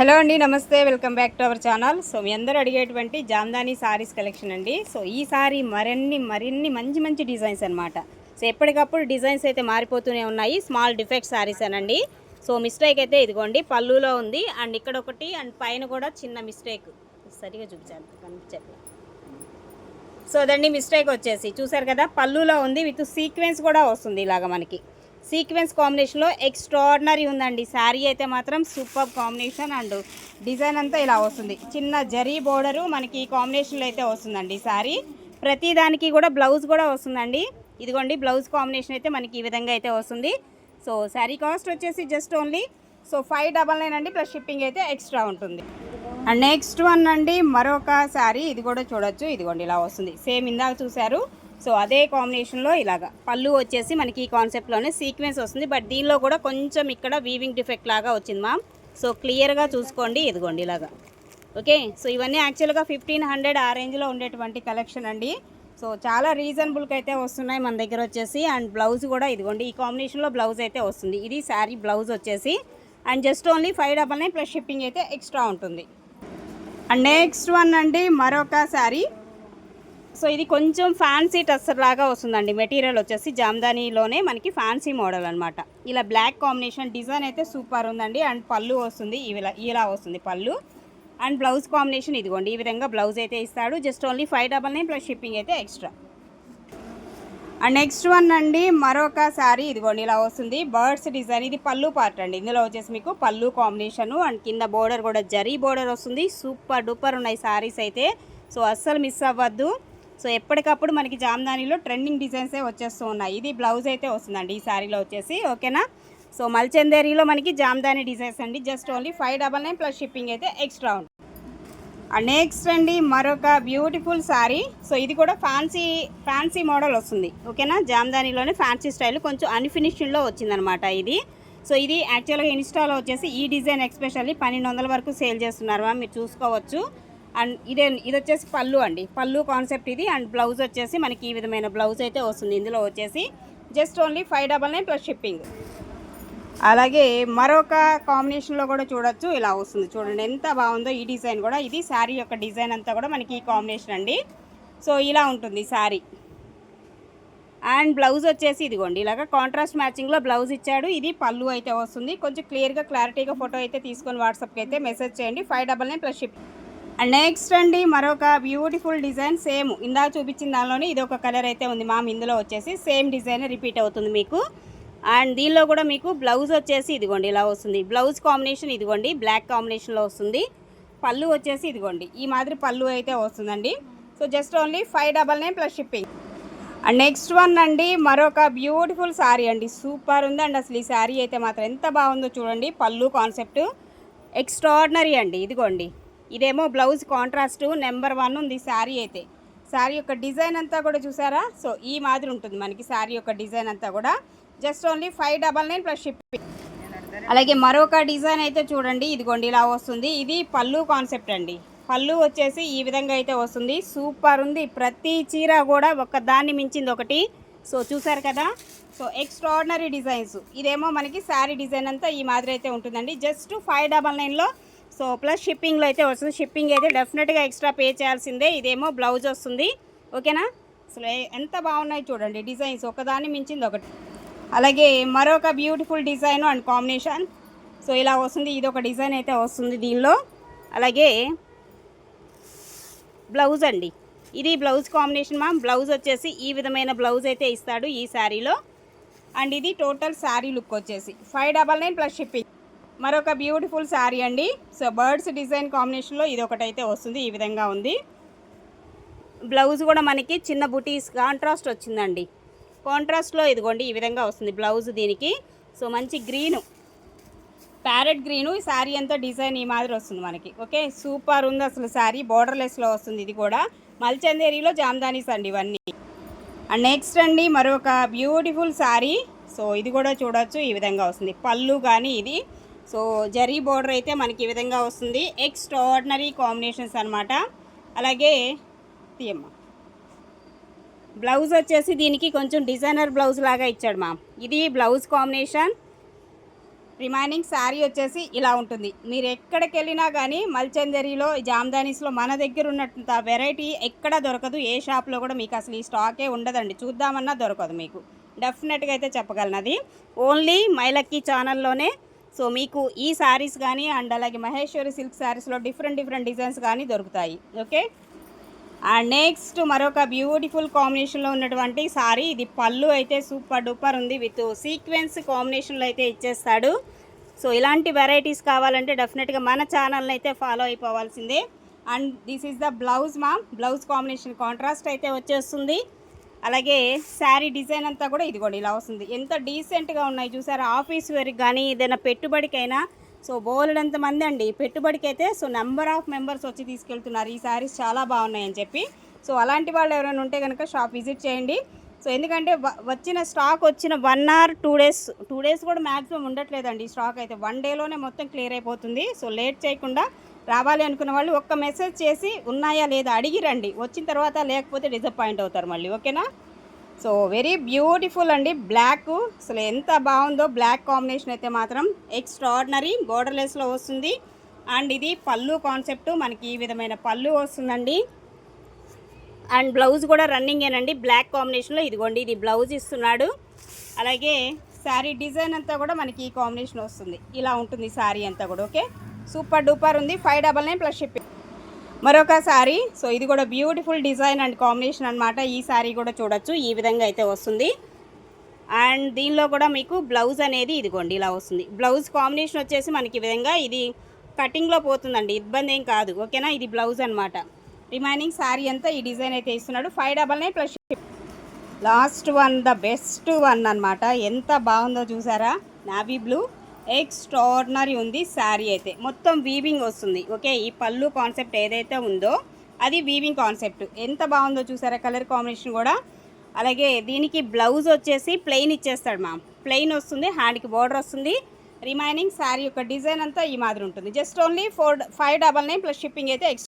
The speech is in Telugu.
హలో అండి నమస్తే. Welcome back to our channel. So మీ అందరూ అడిగేటువంటి జామ్దాని సారీస్ కలెక్షన్ అండి. సో ఈ సారీ మరిన్ని మరిన్ని మంచి మంచి డిజైన్స్ అనమాట సో ఎప్పటికప్పుడు డిజైన్స్ అయితే మారిపోతూనే ఉన్నాయి. స్మాల్ డిఫెక్ట్ సారీస్ అనండి. సో మిస్టేక్ అయితే ఇదిగోండి పళ్ళులో ఉంది. అండ్ ఇక్కడ ఒకటి అండ్ పైన కూడా చిన్న మిస్టేక్. సరిగా చూపించాలి. కనిపించట్లేదు సో అదండి మిస్టేక్ వచ్చేసి. చూసారు కదా పళ్ళులో ఉంది. విత్ సీక్వెన్స్ కూడా వస్తుంది ఇలాగ మనకి. సీక్వెన్స్ కాంబినేషన్లో ఎక్స్ట్రాడినరీ ఉందండి. శారీ అయితే మాత్రం సూపర్ కాంబినేషన్ అండ్ డిజైన్ అంతా ఇలా వస్తుంది. చిన్న జరీ బోర్డరు మనకి ఈ కాంబినేషన్లో అయితే వస్తుందండి శారీ. ప్రతి దానికి కూడా బ్లౌజ్ కూడా వస్తుందండి. ఇదిగోండి బ్లౌజ్ కాంబినేషన్ అయితే మనకి ఈ విధంగా అయితే వస్తుంది. సో శారీ కాస్ట్ వచ్చేసి just only so five double nine అండి ప్లస్ షిప్పింగ్ అయితే ఎక్స్ట్రా ఉంటుంది. అండ్ నెక్స్ట్ వన్ అండి మరొక శారీ. ఇది కూడా చూడొచ్చు. ఇదిగోండి ఇలా వస్తుంది. సేమ్ ఇందాక చూశారు. సో అదే కాంబినేషన్లో ఇలాగా. పళ్ళు వచ్చేసి మనకి ఈ కాన్సెప్ట్లోనే సీక్వెన్స్ వస్తుంది. బట్ దీనిలో కూడా కొంచెం ఇక్కడ వీవింగ్ డిఫెక్ట్ లాగా వచ్చింది మ్యామ్. సో క్లియర్గా చూసుకోండి. ఇదిగోండి ఇలాగా. ఓకే? సో ఇవన్నీ యాక్చువల్గా ఫిఫ్టీన్ హండ్రెడ్ ఆ రేంజ్లో ఉండేటువంటి కలెక్షన్ అండి. సో చాలా రీజనబుల్కి అయితే వస్తున్నాయి మన దగ్గర వచ్చేసి. అండ్ బ్లౌజ్ కూడా ఇదిగోండి ఈ కాంబినేషన్లో బ్లౌజ్ అయితే వస్తుంది. ఇది శారీ బ్లౌజ్ వచ్చేసి. And just only five double nine plus shipping అయితే ఎక్స్ట్రా ఉంటుంది. అండ్ నెక్స్ట్ వన్ అండి మరొక శారీ. సో ఇది కొంచెం ఫ్యాన్సీ టస్సర్ లాగా వస్తుందండి. మెటీరియల్ వచ్చేసి జామ్దానీలోనే మనకి ఫ్యాన్సీ మోడల్ అనమాట ఇలా బ్లాక్ కాంబినేషన్ డిజైన్ అయితే సూపర్ ఉందండి. అండ్ పళ్ళు వస్తుంది. ఇలా ఇలా వస్తుంది పళ్ళు. అండ్ బ్లౌజ్ కాంబినేషన్ ఇదిగోండి. ఈ విధంగా బ్లౌజ్ అయితే ఇస్తాడు. Just only five double nine plus shipping అయితే ఎక్స్ట్రా అండ్ నెక్స్ట్ వన్ అండి మరొక శారీ ఇదిగోండి. ఇలా వస్తుంది. బర్డ్స్ డిజైన్ ఇది పళ్ళు పార్ట్ అండి. ఇందులో వచ్చేసి మీకు పళ్ళు కాంబినేషను అండ్ కింద బోర్డర్ కూడా జరీ బోర్డర్ వస్తుంది. సూపర్ డూపర్ ఉన్నాయి శారీస్ అయితే. సో అస్సలు మిస్ అవ్వద్దు. సో ఎప్పటికప్పుడు మనకి జామ్దానీలో ట్రెండింగ్ డిజైన్సే వచ్చేస్తూ ఉన్నాయి. ఇది బ్లౌజ్ అయితే వస్తుందండి ఈ శారీలో వచ్చేసి ఓకేనా? సో మల్చందేరీలో మనకి జామ్దానీ డిజైన్స్ అండి. Just only five double nine plus shipping అయితే ఎక్స్ట్రా ఉంటుంది అండ్ నెక్స్ట్ అండి మరొక బ్యూటిఫుల్ శారీ సో ఇది కూడా ఫ్యాన్సీ ఫ్యాన్సీ మోడల్ వస్తుంది. ఓకేనా? జామ్దానీలోనే ఫ్యాన్సీ స్టైల్ కొంచెం అన్ఫినిషింగ్లో వచ్చిందనమాట ఇది. సో ఇది యాక్చువల్గా ఇన్స్టాలో వచ్చేసి ఈ డిజైన్ ఎక్స్పెషల్లీ పన్నెండు వందల వరకు సేల్ చేస్తున్నారు మీరు చూసుకోవచ్చు. అండ్ ఇదే ఇది వచ్చేసి పళ్ళు అండి. పళ్ళు కాన్సెప్ట్ ఇది అండ్ బ్లౌజ్ వచ్చేసి మనకి ఈ విధమైన బ్లౌజ్ అయితే వస్తుంది. ఇందులో వచ్చేసి just only five double nine plus shipping అలాగే మరొక కాంబినేషన్లో కూడా చూడొచ్చు. ఇలా వస్తుంది. చూడండి ఎంత బాగుందో ఈ డిజైన్ కూడా. ఇది శారీ యొక్క డిజైన్ అంతా కూడా మనకి ఈ కాంబినేషన్ అండి. సో ఇలా ఉంటుంది శారీ అండ్ బ్లౌజ్ వచ్చేసి ఇదిగోండి. ఇలాగ కాంట్రాస్ట్ మ్యాచింగ్లో బ్లౌజ్ ఇచ్చాడు. ఇది పళ్ళు అయితే వస్తుంది. కొంచెం క్లియర్గా క్లారిటీగా ఫోటో అయితే తీసుకొని వాట్సాప్కి అయితే మెసేజ్ చేయండి. Five double nine plus ship and next అండి మరొక బ్యూటిఫుల్ డిజైన్ సేమ్ ఇందాక చూపించిన దానిలోనే ఇది ఒక కలర్ అయితే ఉంది మామ్ ఇందులో వచ్చేసి సేమ్ డిజైన్ రిపీట్ అవుతుంది మీకు. అండ్ దీనిలో కూడా మీకు బ్లౌజ్ వచ్చేసి ఇదిగోండి ఇలా వస్తుంది. బ్లౌజ్ కాంబినేషన్ ఇదిగోండి బ్లాక్ కాంబినేషన్లో వస్తుంది. పళ్ళు వచ్చేసి ఇదిగోండి ఈ మాదిరి పళ్ళు అయితే వస్తుందండి. So just only five double nine plus shipping and next one అండి మరొక బ్యూటిఫుల్ శారీ అండి. సూపర్ ఉంది అండ్ అసలు ఈ శారీ అయితే మాత్రం. ఎంత బాగుందో చూడండి పళ్ళు కాన్సెప్ట్ ఎక్స్ట్రాడినరీ అండి ఇదిగోండి. ఇదేమో బ్లౌజ్ కాంట్రాస్ట్ నెంబర్ వన్ ఉంది శారీ అయితే. శారీ యొక్క డిజైన్ అంతా కూడా చూసారా? సో ఈ మాదిరి ఉంటుంది మనకి శారీ యొక్క డిజైన్ అంతా కూడా. Just only five double nine plus shipping. అలాగే మరొక డిజైన్ అయితే చూడండి. ఇదిగోండి ఇలా వస్తుంది. ఇది పళ్ళు కాన్సెప్ట్ అండి. పళ్ళు వచ్చేసి ఈ విధంగా అయితే వస్తుంది. సూపర్ ఉంది. ప్రతి చీర కూడా ఒక దాన్ని మించింది ఒకటి. సో చూసారు కదా? సో ఎక్స్ట్రాడినరీ డిజైన్స్ ఇదేమో మనకి శారీ డిజైన్ అంతా ఈ మాదిరి అయితే ఉంటుందండి. జస్ట్ ఫైవ్ డబల్ నైన్లో సో ప్లస్ షిప్పింగ్లో అయితే వస్తుంది. షిప్పింగ్ అయితే డెఫినెట్గా ఎక్స్ట్రా పే చేయాల్సిందే. ఇదేమో బ్లౌజ్ వస్తుంది. ఓకేనా? అసలు ఎంత బాగున్నాయి చూడండి డిజైన్స్. ఒకదాన్ని మించింది ఒకటి. అలాగే మరొక beautiful design and combination. So ఇలా వస్తుంది. ఇది ఒక డిజైన్ అయితే వస్తుంది దీనిలో. అలాగే బ్లౌజ్ అండి. ఇది బ్లౌజ్ కాంబినేషన్ మా బ్లౌజ్ వచ్చేసి ఈ విధమైన బ్లౌజ్ అయితే ఇస్తాడు ఈ శారీలో. అండ్ ఇది టోటల్ శారీ లుక్ వచ్చేసి. Five double nine plus shipping. మరొక బ్యూటిఫుల్ శారీ అండి. సో బర్డ్స్ డిజైన్ కాంబినేషన్లో ఇది ఒకటైతే వస్తుంది ఈ విధంగా ఉంది. బ్లౌజ్ కూడా మనకి చిన్న బుటీస్ కాంట్రాస్ట్ వచ్చిందండి. కాంట్రాస్ట్లో ఇదిగోండి ఈ విధంగా వస్తుంది బ్లౌజ్ దీనికి. సో మంచి గ్రీను ప్యారెట్ గ్రీను ఈ శారీ అంతా డిజైన్ ఈ మాదిరి వస్తుంది మనకి. ఓకే సూపర్ ఉంది అసలు శారీ బోర్డర్లెస్లో వస్తుంది ఇది కూడా. మల్చందేరిలో జామ్దానీస్ అండి ఇవన్నీ. అండ్ నెక్స్ట్ అండి మరొక బ్యూటిఫుల్ శారీ సో ఇది కూడా చూడొచ్చు ఈ విధంగా వస్తుంది. పళ్ళు కానీ ఇది. సో జరీ బోర్డర్ అయితే మనకి ఈ విధంగా వస్తుంది. ఎక్స్ట్రా ఆర్డినరీ కాంబినేషన్స్ అనమాట అలాగే తీయమ్మ బ్లౌజ్ వచ్చేసి దీనికి కొంచెం డిజైనర్ బ్లౌజ్ లాగా ఇచ్చాడు మా. ఇది బ్లౌజ్ కాంబినేషన్ రిమైనింగ్ శారీ వచ్చేసి ఇలా ఉంటుంది. మీరు ఎక్కడికి వెళ్ళినా కానీ మల్చందరిలో జామ్దానీస్లో మన దగ్గర ఉన్నంత వెరైటీ ఎక్కడ దొరకదు. ఏ షాప్లో కూడా మీకు అసలు ఈ స్టాకే ఉండదండి. చూద్దామన్నా దొరకదు మీకు. డెఫినెట్గా అయితే చెప్పగలను అది. ఓన్లీ మైలక్కి ఛానల్లోనే సో మీకు ఈ శారీస్ కానీ అండ్ అలాగే మహేశ్వరి సిల్క్ శారీస్లో డిఫరెంట్ డిఫరెంట్ డిజైన్స్ కానీ దొరుకుతాయి. ఓకే అండ్ నెక్స్ట్ మరొక బ్యూటిఫుల్ కాంబినేషన్లో ఉన్నటువంటి సారీ. ఇది పళ్ళు అయితే సూపర్ డూపర్ ఉంది. విత్ సీక్వెన్స్ కాంబినేషన్లో అయితే ఇచ్చేస్తాడు. సో ఇలాంటి వెరైటీస్ కావాలంటే డెఫినెట్గా మన ఛానల్ని అయితే follow అయిపోవాల్సిందే. And this is the blouse మా బ్లౌజ్ కాంబినేషన్ కాంట్రాస్ట్ అయితే వచ్చేస్తుంది. అలాగే శారీ డిజైన్ అంతా కూడా ఇదిగోండి ఇలా వస్తుంది. ఎంత డీసెంట్గా ఉన్నాయి చూసారా? ఆఫీస్ వేర్కి కానీ ఏదైనా పెట్టుబడికైనా సో బోలెడంత మంది అండి. పెట్టుబడికి అయితే సో నెంబర్ ఆఫ్ మెంబర్స్ వచ్చి తీసుకెళ్తున్నారు. ఈ శారీస్ చాలా బాగున్నాయని చెప్పి. సో అలాంటి వాళ్ళు ఎవరైనా ఉంటే కనుక షాప్ విజిట్ చేయండి. సో ఎందుకంటే వచ్చిన స్టాక్ వచ్చిన one hour two days two days కూడా మ్యాక్సిమం ఉండట్లేదండి ఈ స్టాక్ అయితే. వన్ డేలోనే మొత్తం క్లియర్ అయిపోతుంది. సో లేట్ చేయకుండా రావాలి అనుకున్న వాళ్ళు ఒక్క మెసేజ్ చేసి ఉన్నాయా లేదా అడిగి రండి. వచ్చిన తర్వాత లేకపోతే డిసప్పాయింట్ అవుతారు మళ్ళీ. ఓకేనా సో వెరీ బ్యూటిఫుల్ అండి. బ్లాక్ అసలు ఎంత బాగుందో బ్లాక్ కాంబినేషన్ అయితే మాత్రం ఎక్స్ట్రాడినరీ బోర్డర్లెస్లో వస్తుంది. అండ్ ఇది పళ్ళు కాన్సెప్ట్ మనకి ఈ విధమైన పళ్ళు వస్తుందండి. అండ్ బ్లౌజ్ కూడా రన్నింగేనండి బ్లాక్ కాంబినేషన్లో ఇదిగోండి ఇది బ్లౌజ్ ఇస్తున్నాడు. అలాగే శారీ డిజైన్ అంతా కూడా మనకి ఈ కాంబినేషన్ వస్తుంది. ఇలా ఉంటుంది శారీ అంతా కూడా ఓకే? సూపర్ డూపర్ ఉంది. Five double nine plus shipping మరొక శారీ. సో ఇది కూడా బ్యూటిఫుల్ డిజైన్ అండ్ కాంబినేషన్ అనమాట ఈ శారీ కూడా చూడొచ్చు. ఈ విధంగా అయితే వస్తుంది. అండ్ దీనిలో కూడా మీకు బ్లౌజ్ అనేది ఇదిగోండి ఇలా వస్తుంది. బ్లౌజ్ కాంబినేషన్ వచ్చేసి మనకి ఈ విధంగా ఇది కటింగ్లో పోతుందండి. ఇబ్బంది ఏం కాదు ఓకేనా? ఇది బ్లౌజ్ అనమాట రిమైనింగ్ శారీ అంతా ఈ డిజైన్ అయితే ఇస్తున్నాడు five double nine plus last one the best one అన్నమాట. ఎంత బాగుందో చూసారా? నావీ బ్లూ ఎక్స్ట్రాడినరీ ఉంది శారీ అయితే. మొత్తం వీవింగ్ వస్తుంది. ఓకే ఈ పళ్ళు కాన్సెప్ట్ ఏదైతే ఉందో అది వీవింగ్ కాన్సెప్ట్ ఎంత బాగుందో చూసారా కలర్ కాంబినేషన్ కూడా? అలాగే దీనికి బ్లౌజ్ వచ్చేసి ప్లెయిన్ ఇచ్చేస్తాడు మ్యామ్ ప్లెయిన్ వస్తుంది హ్యాండ్కి బార్డర్ వస్తుంది. రిమైనింగ్ శారీ యొక్క డిజైన్ అంతా ఈ మాదిరి ఉంటుంది. Just only four five double nine plus shipping అయితే ఎక్స్